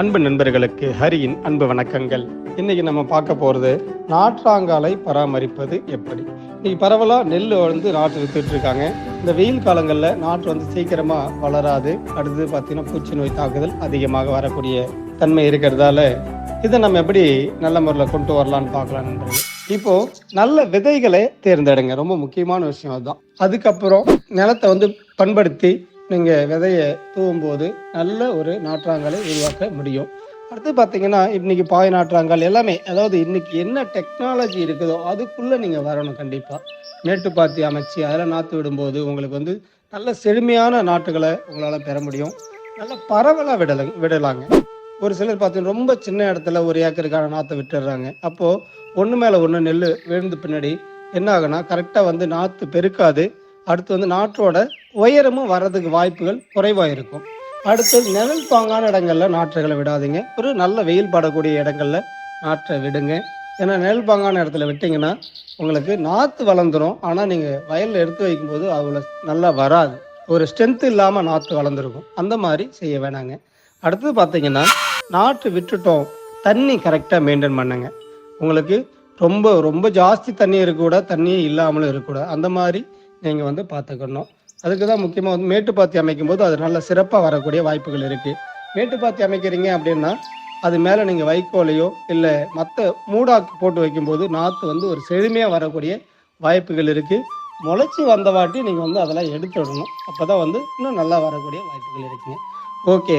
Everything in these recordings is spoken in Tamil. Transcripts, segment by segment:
அன்பு நண்பர்களுக்கு ஹரியின் அன்பு வணக்கங்கள். இன்னைக்கு நம்ம பார்க்க போறது நாற்றாங்காலை பராமரிப்பது எப்படி? இன்னைக்கு பரவலா நெல் வந்து நாற்று வித்துட்டு இருக்காங்க. இந்த வெயில் காலங்களில் நாற்று வந்து சீக்கிரமா வளராது. அடுத்து பார்த்தீங்கன்னா பூச்சி நோய் தாக்குதல் அதிகமாக வரக்கூடிய தன்மை இருக்கிறதால இதை நம்ம எப்படி நல்ல முறையில் கொண்டு வரலாம்னு பார்க்கலாம் நண்பர்கள். இப்போ நல்ல விதைகளை தேர்ந்தெடுங்க. ரொம்ப முக்கியமான விஷயம் அதுதான். அதுக்கப்புறம் நிலத்தை வந்து பண்படுத்தி நீங்கள் விதைய தூவும் போது நல்ல ஒரு நாற்றாங்கலை உருவாக்க முடியும். அடுத்து பார்த்தீங்கன்னா இன்னைக்கு பாய் நாற்றாங்கல் எல்லாமே அதாவது இன்னைக்கு என்ன டெக்னாலஜி இருக்குதோ அதுக்குள்ளே நீங்கள் வரணும் கண்டிப்பாக நேட்டு பாத்தி அமைச்சு அதில் நாற்று விடும்போது உங்களுக்கு வந்து நல்ல செழுமையான நாட்டுகளை உங்களால் பெற முடியும். நல்ல பரவலாக விடல விடலாங்க. ஒரு சிலர் பார்த்தீங்கன்னா ரொம்ப சின்ன இடத்துல ஒரு ஏக்கருக்கான நாற்றை விட்டுடுறாங்க அப்போது ஒன்று மேலே ஒன்று நெல் விழுந்து பின்னாடி என்ன ஆகுனா கரெக்டாக வந்து நாற்று பெருக்காது. அடுத்து வந்து நாற்றோட உயரமும் வர்றதுக்கு வாய்ப்புகள் குறைவாக இருக்கும். அடுத்து நிழல் பாங்கான இடங்களில் நாற்றுகளை விடாதீங்க. ஒரு நல்ல வெயில் படக்கூடிய இடங்களில் நாற்றை விடுங்க. ஏன்னா நிழல் பாங்கான இடத்துல விட்டிங்கன்னா உங்களுக்கு நாற்று வளர்ந்துரும். ஆனால் நீங்கள் வயலில் எடுத்து வைக்கும்போது அவ்வளோ நல்லா வராது. ஒரு ஸ்ட்ரென்த் இல்லாமல் நாற்று வளர்ந்துருக்கும். அந்த மாதிரி செய்ய வேணாங்க. அடுத்தது பார்த்தீங்கன்னா நாற்று விட்டுட்டோம். தண்ணி கரெக்டாக மெயின்டைன் பண்ணுங்க. உங்களுக்கு ரொம்ப ரொம்ப ஜாஸ்தி தண்ணி இருக்கக்கூடாது தண்ணியே இல்லாமலும் இருக்கக்கூடாது அந்த மாதிரி நீங்கள் வந்து பார்த்துக்கணும் அதுக்கு தான் முக்கியமாக வந்து மேட்டுப்பாத்தி அமைக்கும் போது அது நல்ல சிறப்பாக வரக்கூடிய வாய்ப்புகள் இருக்குது மேட்டுப்பாத்தி அமைக்கிறீங்க அப்படின்னா அது மேலே நீங்கள் வைக்கோலையோ இல்லை மற்ற மூடாக்கு போட்டு வைக்கும்போது நாற்று வந்து ஒரு செழுமையாக வரக்கூடிய வாய்ப்புகள் இருக்குது முளைச்சி வந்த வாட்டி நீங்கள் வந்து அதெல்லாம் எடுத்து விடணும் அப்போ தான் வந்து இன்னும் நல்லா வரக்கூடிய வாய்ப்புகள் இருக்குங்க. ஓகே.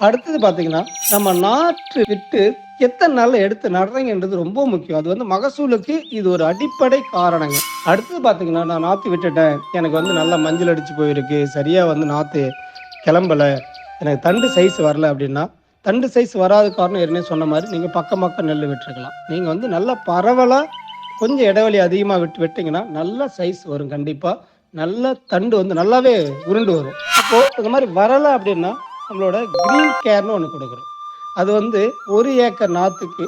அடுத்தது பார்த்தீங்கன்னா நம்ம நாற்று விட்டு எத்தனை நாளில் எடுத்து நடுறீங்கன்றது ரொம்ப முக்கியம். அது வந்து மகசூலுக்கு இது ஒரு அடிப்படை காரணங்க. அடுத்தது பார்த்தீங்கன்னா நான் நாற்று விட்டுட்டேன். எனக்கு வந்து நல்லா மஞ்சள் அடிச்சு போயிருக்கு. சரியாக வந்து நாற்று கிளம்பல. எனக்கு தண்டு சைஸ் வரல அப்படின்னா தண்டு சைஸ் வராத காரணம் ஏற்கனவே சொன்ன மாதிரி நீங்கள் பக்கம் பக்கம் நெல் விட்டுருக்கலாம். நீங்கள் வந்து நல்லா பரவலாக கொஞ்சம் இடைவெளி அதிகமாக விட்டு விட்டிங்கன்னா நல்ல சைஸ் வரும் கண்டிப்பாக நல்ல தண்டு வந்து நல்லாவே உருண்டு வரும். அப்போது இந்த மாதிரி வரலை அப்படின்னா நம்மளோட க்ரீன் கேர்னு ஒன்று கொடுக்குறோம். அது வந்து ஒரு ஏக்கர் நாற்றுக்கு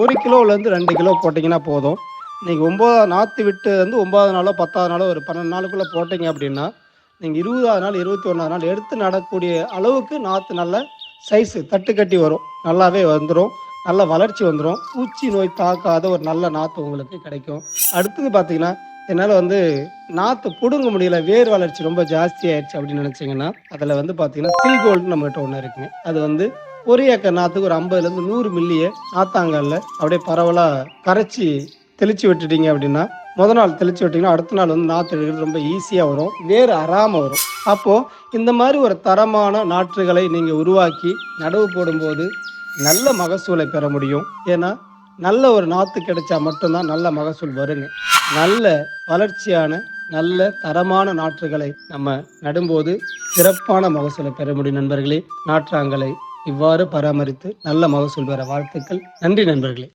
ஒரு கிலோவிலேருந்து ரெண்டு கிலோ போட்டிங்கன்னா போதும். நீங்கள் ஒம்பதாவது நாற்று விட்டு வந்து ஒம்பதாவது நாளோ பத்தாவது நாளோ ஒரு பன்னெண்டு நாளுக்குள்ளே போட்டிங்க அப்படின்னா நீங்கள் இருபதாவது நாள் இருபத்தி ஒன்றாவது நாள் எடுத்து நடக்கூடிய அளவுக்கு நாற்று நல்ல சைஸு தட்டு கட்டி வரும். நல்லாவே வந்துடும் நல்ல வளர்ச்சி வந்துடும் பூச்சி நோய் தாக்காத ஒரு நல்ல நாற்று உங்களுக்கு கிடைக்கும். அடுத்தது பார்த்தீங்கன்னா என்னால் வந்து நாற்று பிடுங்க முடியல வேர் வளர்ச்சி ரொம்ப ஜாஸ்தி ஆயிடுச்சு அப்படின்னு நினச்சிங்கன்னா அதில் வந்து பார்த்தீங்கன்னா சில் கோல்டு நம்மகிட்ட ஒன்று இருக்குங்க அது வந்து ஒரு ஏக்கர் நாற்றுக்கு ஒரு ஐம்பதுலேருந்து நூறு மில்லியை நாத்தாங்கல்ல அப்படியே பரவலாக கரைச்சி தெளித்து விட்டுட்டீங்க அப்படின்னா முத நாள் தெளித்து விட்டிங்கன்னா அடுத்த நாள் வந்து நாற்று எடுக்கிறது ரொம்ப ஈஸியாக வரும் வேர் அறாமல் வரும். அப்போது இந்த மாதிரி ஒரு தரமான நாற்றுகளை நீங்கள் உருவாக்கி நடவு போடும்போது நல்ல மகசூலை பெற முடியும். ஏன்னா நல்ல ஒரு நாற்று கிடைச்சா மட்டும்தான் நல்ல மகசூல் வருங்க. நல்ல வளர்ச்சியான நல்ல தரமான நாற்றுகளை நம்ம நடும்போது சிறப்பான மகசூலை பெற முடியும் நண்பர்களே. நாற்றாங்கலை இவ்வாறு பராமரித்து நல்ல மகசூல் பெற வாழ்த்துக்கள். நன்றி நண்பர்களே.